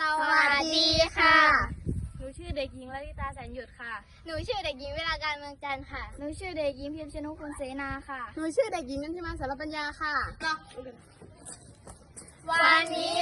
สวัสดีค่ะ หนูชื่อเด็กหญิงละลิตาแสนหยุดค่ะ หนูชื่อเด็กหญิงเวลาการเมืองจันทร์ค่ะ หนูชื่อเด็กหญิงพียมชนุคนเสนาค่ะ หนูชื่อเด็กหญิงนันทิมาสารปัญญาค่ะ วันนี้